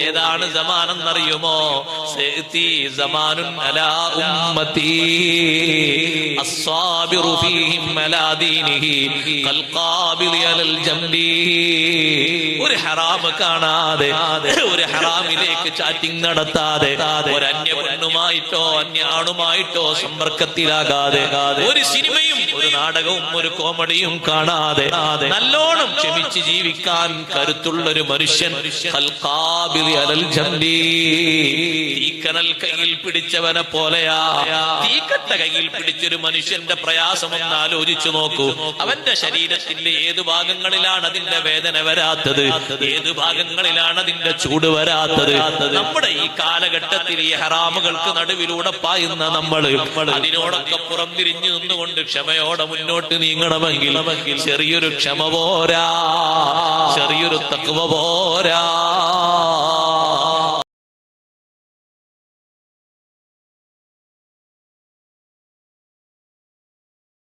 ഏതാണ് സമാനെന്നറിയുമോ ഒരു ഹറാമ് കാണാതെ ഒരു ഹറാമിലേക്ക് ചാറ്റിംഗ് നടത്താതെ ഒരു അന്യ പെണ്ണുമായിട്ടോ അന്യ ആണുമായിട്ടോ സമ്പർക്കത്തിലാകാതെ ഒരു സിനിമയും ഒരു നാടകവും ഒരു കോമഡിയും കാണാതെ നല്ലോണം ക്ഷമിച്ച് ജീവിക്കാൻ കരുത്തുള്ളൊരു മനുഷ്യൻ കൽക്കാബിൽ തീക്കനൽ കയ്യിൽ പിടിച്ചവനെ പോലെയാ. തീക്കട്ട കയ്യിൽ പിടിച്ചൊരു മനുഷ്യന്റെ പ്രയാസം ഒന്ന് ആലോചിച്ചു നോക്കൂ. അവന്റെ ശരീരത്തിന്റെ ഏത് ഭാഗങ്ങളിലാണ് അതിന്റെ വേദന വരാത്തത്? ഏത് ഭാഗങ്ങളിലാണ് അതിന്റെ ചൂട് വരാത്തത്? നമ്മുടെ ഈ കാലഘട്ടത്തിൽ ഈ ഹറാമുകൾക്ക് നടുവിലൂടെ പായുന്ന നമ്മൾ അതിനോടൊക്കെ പുറം തിരിഞ്ഞു നിന്നുകൊണ്ട് ക്ഷമയോടെ മുന്നോട്ട് നീങ്ങണമെങ്കിൽ ചെറിയൊരു ക്ഷമ പോരാ. ചെറിയൊരു തക്കുവ പോരാ.